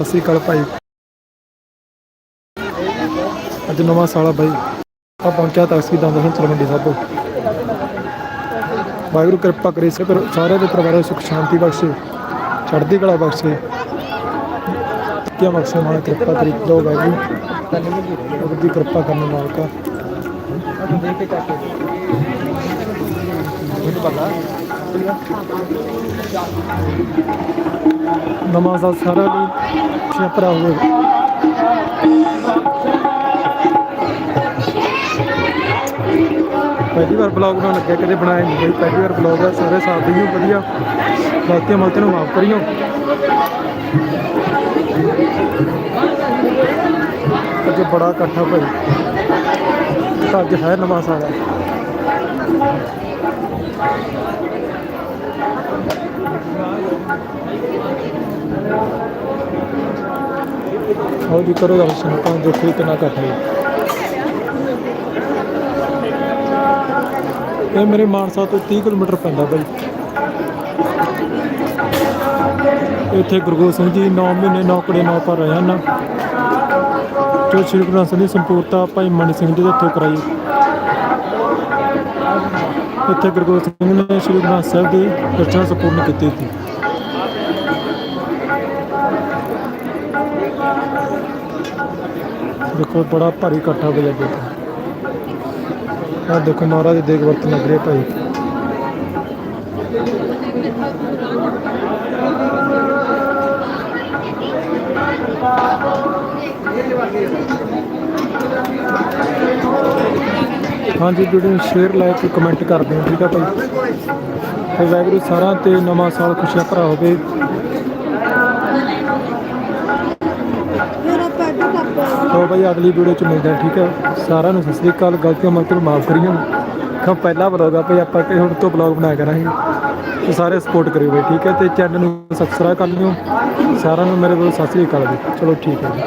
ਸਤਿ ਸ਼੍ਰੀ ਅਕਾਲ ਭਾਈ। ਅੱਜ ਨਵਾਂ ਸਾਲ ਆ ਆ ਪਹੁੰਚਿਆ ਤਖਸੀ ਦੰਦ ਹੁਣ ਚਲਮੰਡੀ ਸਾਹਿਬੋਂ ਵਾਹਿਗੁਰੂ ਕਿਰਪਾ ਕਰੇ ਸਭ ਸਾਰੇ ਦੇ ਪਰਿਵਾਰਾਂ ਸੁਖ, ਸ਼ਾਂਤੀ ਬਖਸ਼ੇ। ਚੜ੍ਹਦੀ ਕਲਾ ਬਖਸ਼ੇ। ਕਿਆ ਬਖਸ਼ੇ ਮਾਨ ਕਿਰਪਾ ਕਰੀ ਦੋ ਵਾਹਿਗੁਰੂ। ਉਹਦੀ ਕਿਰਪਾ ਕਰਨ ਮਾਲਕਾ ਨਵਾਂ ਸਾਲ ਸਾਰਾ ਲਈ ਖੁਸ਼ੀਆਂ ਹੋਵੇ। ਪਹਿਲੀ ਵਾਰ ਬਲੌਗ ਬਣਾਉਣ ਲੱਗਿਆ, ਕਦੇ ਬਣਾਇਆ ਨਹੀਂ ਬਈ ਪਹਿਲੀ ਵਾਰ ਬਲੌਗ ਆ, ਸਾਰੇ ਸਾਥ ਦਿਓ, ਵਧੀਆ। ਗਲਤੀਆਂ ਮਲਤੀਆਂ ਨੂੰ ਮਾਫ ਕਰਿਓ। ਅੱਜ ਬੜਾ ਇਕੱਠਾ ਭਾਈ। ਅੱਜ ਹੈ ਨਵਾਂ ਸਾਲ ਆ ਆਓ ਜੀ, ਕਰੋ ਦਰਸ਼ਨ ਤਾਂ ਦੇਖੋ ਕਿੰਨਾ ਇਕੱਠ ਹੈ। ਇਹ ਮੇਰੇ ਮਾਨਸਾ ਤੋਂ 30 ਕਿਲੋਮੀਟਰ ਪੈਂਦਾ ਬਾਈ। ਇੱਥੇ ਗੁਰਗੋਬਿੰਦ ਸਿੰਘ ਜੀ 9 ਮਹੀਨੇ ਨੌਕੜੇ ਨੌ ਪਰ ਰਹੇ ਹਨ। ਜੋ ਸ਼੍ਰੀ ਗੁਰੂ ਗ੍ਰੰਥ ਸਾਹਿਬ ਦੀ ਸੰਪੂਰਤਾ ਭਾਈ ਮਨੀ ਸਿੰਘ ਜੀ ਦੇ ਹੱਥੋਂ ਕਰਾਈ। ਇੱਥੇ ਗੁਰੂ ਗੋਬਿੰਦ ਸਿੰਘ ਨੇ ਸ਼੍ਰੀ ਗੁਰੂ ਗ੍ਰੰਥ ਸਾਹਿਬ ਦੀ ਰਚਨਾ ਸੰਪੂਰਨ ਕੀਤੀ ਸੀ। ਦੇਖੋ, ਬੜਾ ਭਾਰੀ ਇਕੱਠਾ ਹੋਇਆ ਦੇਖੋ ਆ ਦੇਖੋ ਮਹਾਰਾਜ ਦੇ ਦੇਗ ਵਰਤਨ ਲੱਗ ਰਹੇ ਭਾਈ। ਹਾਂਜੀ ਵੀਡੀਓ ਨੂੰ ਸ਼ੇਅਰ ਲਾਈਕ ਕਮੈਂਟ ਕਰ ਦਿਓ ਠੀਕ ਆ ਭਾਈ? ਤੇ ਵਾਹਿਗੁਰੂ ਸਾਰਿਆਂ ਤੇ ਨਵਾਂ ਸਾਲ ਖੁਸ਼ੀਆਂ ਭਰਾ ਹੋਵੇ। ਤੋ ਭਾਈ ਅਗਲੀ ਵੀਡੀਓ ਚ ਮਿਲਦੇ ਹਾਂ ਠੀਕ ਹੈ ਸਾਰਿਆਂ ਨੂੰ ਸਤਿ ਸ੍ਰੀ ਅਕਾਲ ਗਲਤੀਆਂ ਨੂੰ ਮਾਫ ਕਰਿਓ। ਖਾ ਪਹਿਲਾ ਬਲੌਗ ਆ ਭਾਈ ਆਪਾਂ ਕਿ ਹੁਣ ਤੋਂ ਬਲੌਗ ਬਣਾਇਆ ਕਰਾਂਗੇ। ਤੇ ਸਾਰੇ ਸਪੋਰਟ ਕਰਿਓ ਭਾਈ ਠੀਕ ਹੈ ਤੇ ਚੈਨਲ ਨੂੰ ਸਬਸਕ੍ਰਾਈਬ ਕਰ ਲਿਓ। ਸਾਰਿਆਂ ਨੂੰ ਮੇਰੇ ਵੱਲੋਂ ਸਤਿ ਸ੍ਰੀ ਅਕਾਲ ਜੀ ਚਲੋ ਠੀਕ ਹੈ ਜੀ।